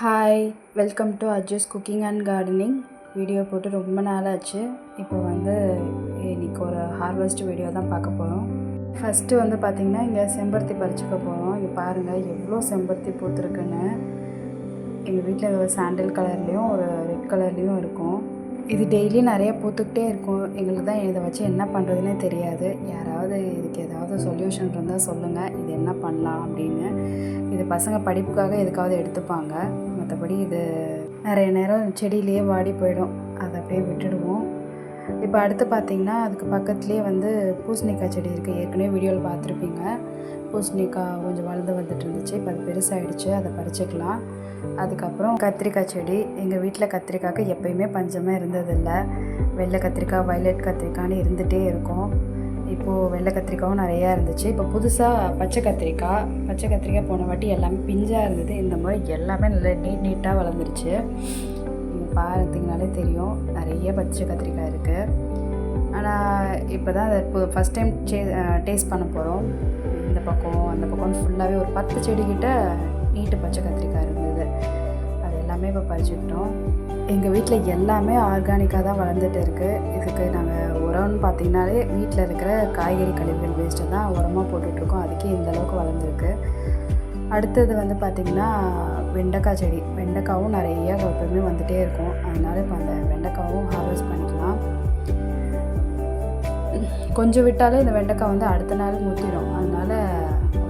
Hi welcome to Ajas cooking and gardening video போட்டு ரொம்ப நாளாச்சு. இப்போ வந்து இன்னைக்கு ஒரு ஹார்வெஸ்ட் வீடியோ தான் பார்க்க போகிறோம் ஃபஸ்ட்டு வந்து பார்த்திங்கன்னா இங்கே செம்பருத்தி பறிச்சுக்க போகிறோம் இங்கே பாருங்கள் எவ்வளோ செம்பருத்தி பூத்துருக்குன்னு. எங்கள் வீட்டில் ஒரு சாண்டில் கலர்லேயும் ஒரு ரெட் கலர்லேயும் இருக்கும். இது டெய்லி நிறைய பூத்துக்கிட்டே இருக்கும். எங்களுக்கு தான் இதை வச்சு என்ன பண்ணுறதுனே தெரியாது. யாராவது இதுக்கு ஏதாவது சொல்யூஷன் இருந்தால் சொல்லுங்கள் இது என்ன பண்ணலாம் அப்படின்னு. இது பசங்க படிப்புக்காக எதுக்காவது எடுத்துப்பாங்க. மற்றபடி இது நிறைய நேரம் செடியிலேயே வாடி போயிடும். அதை அப்படியே விட்டுடுவோம். இப்போ அடுத்து பார்த்திங்கன்னா அதுக்கு பக்கத்துலேயே வந்து பூசணிக்காய் செடி இருக்குது ஏற்கனவே வீடியோவில் பார்த்துருப்பீங்க. பூசணிக்காய் கொஞ்சம் வளர்ந்து வந்துட்டு இருந்துச்சு. இப்போ அது பெருசாகிடுச்சு அதை பறிச்சிக்கலாம். அதுக்கப்புறம் கத்திரிக்காய் செடி. எங்கள் வீட்டில் கத்திரிக்காய்க்கு எப்பயுமே பஞ்சமே இருந்ததில்லை. வெள்ளை கத்திரிக்காய் வயலட் கத்திரிக்காய்னு இருந்துகிட்டே இருக்கும். இப்போது வெள்ளை கத்திரிக்காயும் நிறையா இருந்துச்சு. இப்போ புதுசாக பச்சை கத்திரிக்காய் பச்சை கத்திரிக்காய் போன வாட்டி எல்லாமே பிஞ்சாக இருந்தது. இந்த முறை எல்லாமே நல்லா நீட் நீட்டாக வளர்ந்துருச்சு. நீங்கள் பார்த்திங்கனாலே தெரியும். நிறைய பச்சை கத்திரிக்காய் இருக்குது ஆனால் இப்போ தான் அதை இப்போ ஃபஸ்ட் டைம் சே டேஸ்ட் பண்ண போகிறோம் இந்த பக்கம் அந்த பக்கம் ஃபுல்லாகவே ஒரு பத்து செடிக்கிட்ட நீட்டு பச்சை கத்திரிக்காய் இருந்தது. அது எல்லாமே இப்போ பறிச்சுக்கிட்டோம். எங்கள் வீட்டில் எல்லாமே ஆர்கானிக்காக தான் வளர்ந்துட்டு இருக்குது இதுக்கு நாங்கள் பார்த்திங்கனாலே வீட்டில் இருக்கிற காய்கறி கழிவுகள் வேஸ்ட்டை தான் உரமாக போட்டுட்ருக்கோம். அதுக்கே இந்த அளவுக்கு வளர்ந்துருக்கு. அடுத்தது வந்து பார்த்திங்கன்னா வெண்டைக்காய் செடி. வெண்டைக்காவும் நிறைய எப்பவுமே வந்துகிட்டே இருக்கும். அதனால இப்போ அந்த வெண்டைக்காவும் ஹார்வெஸ்ட் பண்ணிக்கலாம். கொஞ்சம் விட்டாலே இந்த வெண்டைக்காய் வந்து அடுத்த நாள் முத்திடும் அதனால்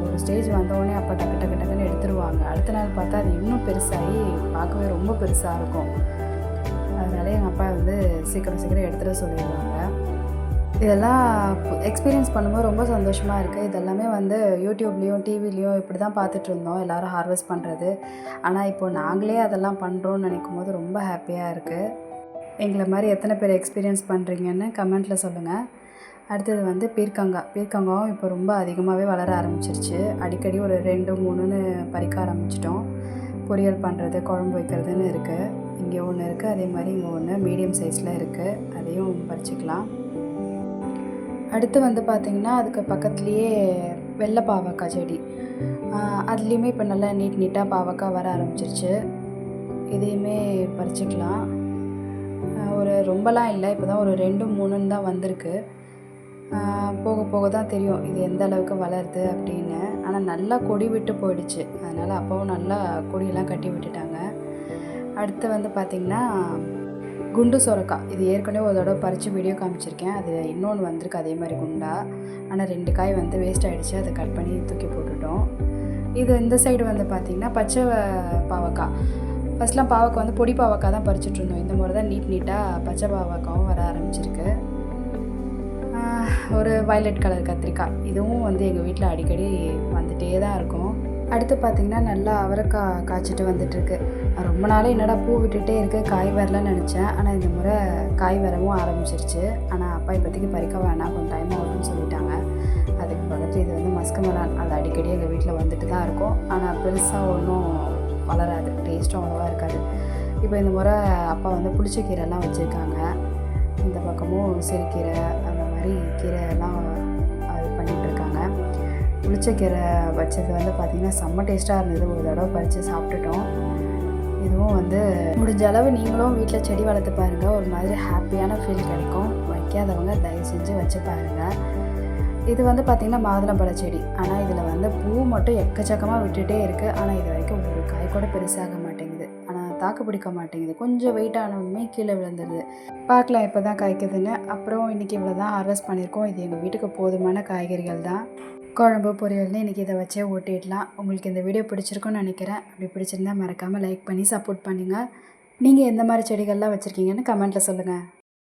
ஒரு ஸ்டேஜ் வந்தோடனே அப்போ டக்கு டக்கு டக்குன்னு எடுத்துருவாங்க. அடுத்த நாள் பார்த்தா அது இன்னும் பெருசாகி பார்க்கவே ரொம்ப பெருசாக இருக்கும். அதனால எங்கள் அப்பா வந்து சீக்கிரம் சீக்கிரம் எடுத்துகிட்டு சொல்லிடுவாங்க. இதெல்லாம் எக்ஸ்பீரியன்ஸ் பண்ணும்போது ரொம்ப சந்தோஷமாக இருக்குது இதெல்லாமே வந்து யூடியூப்லேயும் டிவிலையும் இப்படி தான் பார்த்துட்டு இருந்தோம். எல்லோரும் ஹார்வெஸ்ட் பண்ணுறது ஆனால் இப்போது நாங்களே அதெல்லாம் பண்ணுறோன்னு நினைக்கும் போது ரொம்ப ஹாப்பியாக இருக்குது எங்களை மாதிரி எத்தனை பேர் எக்ஸ்பீரியன்ஸ் பண்ணுறீங்கன்னு கமெண்ட்டில் சொல்லுங்கள் அடுத்தது வந்து பீர்க்கங்கா. பீர்க்கங்காவும் இப்போ ரொம்ப அதிகமாகவே வளர ஆரம்பிச்சிருச்சு. அடிக்கடி ஒரு ரெண்டு மூணுன்னு பறிக்க ஆரம்பிச்சிட்டோம். பொரியல் பண்ணுறது குழம்பு வைக்கிறதுன்னு இருக்குது இங்கே ஒன்று இருக்குது அதே மாதிரி இங்கே ஒன்று மீடியம் சைஸில் இருக்குது அதையும் பறிச்சிக்கலாம். அடுத்து வந்து பார்த்திங்கன்னா அதுக்கு பக்கத்துலேயே வெள்ளை பாவக்காய் செடி. அதுலேயுமே இப்போ நல்லா நீட் நீட்டாக பாவக்காய் வர ஆரம்பிச்சிருச்சு. இதையுமே பறிச்சிக்கலாம். ஒரு ரொம்பலாம் இல்லை இப்போ தான் ஒரு ரெண்டு மூணுன்னு தான் வந்திருக்கு. போக போக தான் தெரியும் இது எந்த அளவுக்கு வளருது அப்படின்னு. ஆனால் நல்லா கொடி விட்டு போயிடுச்சு. அதனால் அப்போவும் நல்லா கொடியெல்லாம் கட்டி விட்டுட்டாங்க. அடுத்து வந்து பார்த்திங்கன்னா குண்டு சுரக்கா. இது ஏற்கனவே ஒரு தடவை பறித்து வீடியோ காமிச்சிருக்கேன். அது இன்னொன்று வந்திருக்கு அதே மாதிரி குண்டா. ஆனால் ரெண்டு காய் வந்து வேஸ்ட் ஆகிடுச்சு அதை கட் பண்ணி தூக்கி போட்டுட்டோம். இது இந்த சைடு வந்து பார்த்திங்கன்னா பச்சை பாவக்காய். ஃபஸ்ட்லாம் பாவக்காய் வந்து பொடி பாவக்காய் தான் பறிச்சுட்டு இருந்தோம். இந்த முறை தான் நீட் நீட்டாக பச்சை பாவக்காவும் வர ஆரம்பிச்சிருக்கு. ஒரு வயலட் கலர் கத்திரிக்காய். இதுவும் வந்து எங்கள் வீட்டில் அடிக்கடி வந்துகிட்டே தான் இருக்கும். அடுத்து பார்த்திங்கன்னா நல்லா அவரைக்காய் காய்ச்சிட்டு வந்துட்டுருக்கு. ரொம்ப நாளே என்னடா பூ விட்டுட்டே இருக்குது காய் வரலன்னு நினச்சேன். ஆனால் இந்த முறை காய் வரவும் ஆரம்பிச்சிருச்சு. ஆனால் அப்பா இப்போதைக்கு பறிக்க வேணாம் கொஞ்சம் டைம் ஆகும்னு சொல்லிட்டாங்க. அதுக்கு பக்கத்து இது வந்து மஸ்கு மலான் அது அடிக்கடி எங்கள் வீட்டில் வந்துட்டு தான் இருக்கும். ஆனால் பெருசாக ஒன்றும் வளராது டேஸ்ட்டும் அவ்வளோவா இருக்காது. இப்போ இந்த முறை அப்பா வந்து புளிச்சக்கீரைலாம் வச்சுருக்காங்க. இந்த பக்கமும் சிறுக்கீரை அந்த மாதிரி கீரைலாம் அது பண்ணிகிட்ருக்காங்க புளிச்சக்கீரை வச்சது வந்து பார்த்திங்கன்னா செம்ம டேஸ்ட்டாக இருந்தது. ஒரு தடவை பறித்து சாப்பிட்டுட்டோம். இதுவும் வந்து முடிஞ்ச அளவு நீங்களும் வீட்டில் செடி வளர்த்து பாருங்கள் ஒரு மாதிரி ஹாப்பியான ஃபீல் கிடைக்கும். வைக்காதவங்க தயவு செஞ்சு வச்சு பாருங்கள் இது வந்து பார்த்திங்கன்னா மாதுளம்பழ செடி. ஆனால் இதில் வந்து பூ மட்டும் எக்கச்சக்கமாக விட்டுகிட்டே இருக்குது ஆனால் இது வரைக்கும் ஒரு காய் கூட பெருசாக மாட்டேங்குது. ஆனால் தாக்கு பிடிக்க மாட்டேங்குது. கொஞ்சம் வெயிட் ஆனவுமே கீழே விழுந்துடுது பார்க்கலாம் இப்போ தான் காய்க்குதுன்னு. அப்புறம் இன்றைக்கி இவ்வளோ தான் ஹார்வெஸ்ட் பண்ணியிருக்கோம். இது எங்கள் வீட்டுக்கு போதுமான காய்கறிகள் தான். குழம்பு பொரியல்னு இன்றைக்கி இதை வச்சே ஓட்டிடலாம். உங்களுக்கு இந்த வீடியோ பிடிச்சிருக்குன்னு நினைக்கிறேன். அப்படி பிடிச்சிருந்தா மறக்காமல் லைக் பண்ணி சப்போர்ட் பண்ணுங்கள் நீங்கள் எந்த மாதிரி செடிகள்லாம் வச்சுருக்கீங்கன்னு கமெண்ட்டில் சொல்லுங்கள்